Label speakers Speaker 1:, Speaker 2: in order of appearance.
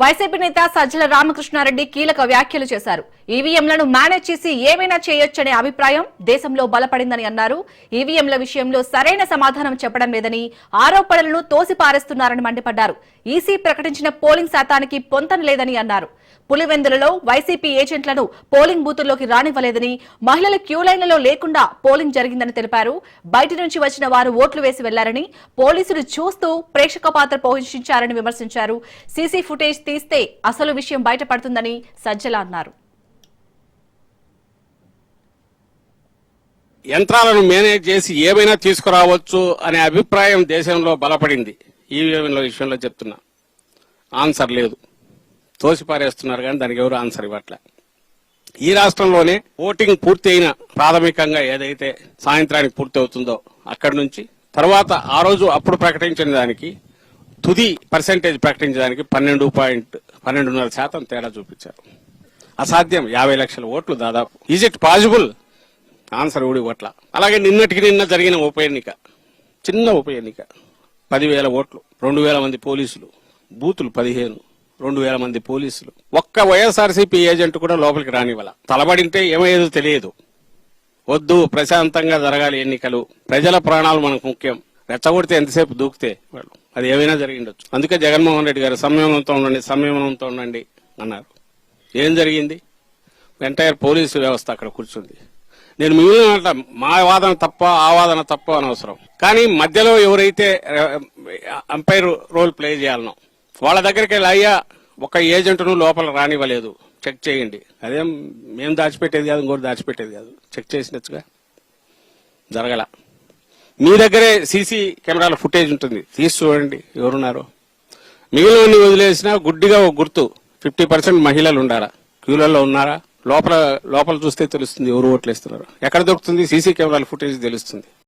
Speaker 1: YCP నేత సజ్జల రామకృష్ణారెడ్డి కీలక వ్యాఖ్యలు చేశారు. ఈవీఎంలను మేనేజ్ చేసి ఏమైనా చేయొచ్చనే అభిప్రాయం దేశంలో బలపడిందని అన్నారు. ఈవీఎంల విషయంలో సరైన సమాధానం చెప్పడం లేదని ఆరోపణలను తోసిపారేస్తున్నారని మండిపడ్డారు. ఈసీ ప్రకటించిన పోలింగ్ శాతానికి పొంతన లేదని అన్నారు. పులివెందులలో వైసీపీ ఏజెంట్లను పోలింగ్ బూతుల్లోకి రానివ్వలేదని మహిళల క్యూ లైన్లలో లేకుండా పోలింగ్ జరిగిందని తెలిపారు. బయటి నుంచి వచ్చిన వారు ఓట్లు వేసి వెళ్ళారని పోలీసులు చూస్తూ ప్రేక్షక పాత్ర పోషించారని విమర్శించారు. సీసీ ఫుటేజ్ తీస్తే అసలు విషయం బయటపడుతుందని సజ్జల అన్నారు.
Speaker 2: యంత్రాలను మేనేజ్ చేసి ఏమైనా తీసుకురావచ్చు అనే అభిప్రాయం దేశంలో బలపడింది. ఈ విషయంలో చెప్తున్నా. ఆన్సర్ లేదు. తోసిపారేస్తున్నారు కానీ దానికి ఎవరు ఆన్సర్ ఇవ్వట్లే. ఈ రాష్ట్రంలోనే ఓటింగ్ పూర్తి అయిన ప్రాథమికంగా ఏదైతే సాయంత్రానికి పూర్తి అవుతుందో అక్కడి నుంచి తర్వాత ఆ రోజు అప్పుడు ప్రకటించిన దానికి తుది పర్సెంటేజ్ ప్రకటించడానికి పన్నెండు పాయింట్ పన్నెండున్నర శాతం తేడా చూపించారు. అసాధ్యం యాభై లక్షల ఓట్లు దాదాపు. ఈజ్ ఇట్ పాసిబుల్ ఆన్సర్ ఊడి ఓట్ల అలాగే నిన్నటికి నిన్న జరిగిన ఉప ఎన్నిక. చిన్న ఉప ఎన్నిక. పదివేల ఓట్లు రెండు వేల మంది పోలీసులు. బూతులు పదిహేను రెండు వేల మంది పోలీసులు. ఒక్క వైఎస్ఆర్సీపీ ఏజెంట్ కూడా లోపలికి రానివ్వాల. తలబడింటే ఏమయ్యేదో తెలియదు. వద్దు ప్రశాంతంగా జరగాలి ఎన్నికలు. ప్రజల ప్రాణాలు మనకు ముఖ్యం. రెచ్చగొడితే ఎంతసేపు దూకితే వాళ్ళు. అది ఏమైనా జరిగిండొచ్చు. అందుకే జగన్మోహన్ రెడ్డి గారు సంయమనంతో ఉండండి సంయమనంతో ఉండండి అన్నారు. ఏం జరిగింది? ఎంటైర్ పోలీసు వ్యవస్థ అక్కడ కూర్చుంది. నేను మిగిలిన మా వాదన తప్ప ఆ వాదన తప్ప అనవసరం కానీ మధ్యలో ఎవరైతే అంపైర్ రోల్ ప్లే చేయాలనో వాళ్ళ దగ్గరికి వెళ్ళి అయ్యా ఒక ఏజెంట్ను లోపల రానివ్వలేదు చెక్ చేయండి. అదేం మేము దాచిపెట్టేది కాదు ఇంకోటి దాచిపెట్టేది కాదు. చెక్ చేసినట్టుగా జరగల. మీ దగ్గరే సీసీ కెమెరాల ఫుటేజ్ ఉంటుంది. తీసి చూడండి ఎవరున్నారో. మిగిలిన వదిలేసినా గుడ్డిగా ఒక గుర్తు. ఫిఫ్టీ పర్సెంట్ మహిళలు ఉండారా? క్యూలలో ఉన్నారా? లోపల లోపల చూస్తే తెలుస్తుంది ఎవరు ఓట్లేస్తున్నారు. ఎక్కడ దొరుకుతుంది? సీసీ కెమెరాల ఫుటేజ్ తెలుస్తుంది.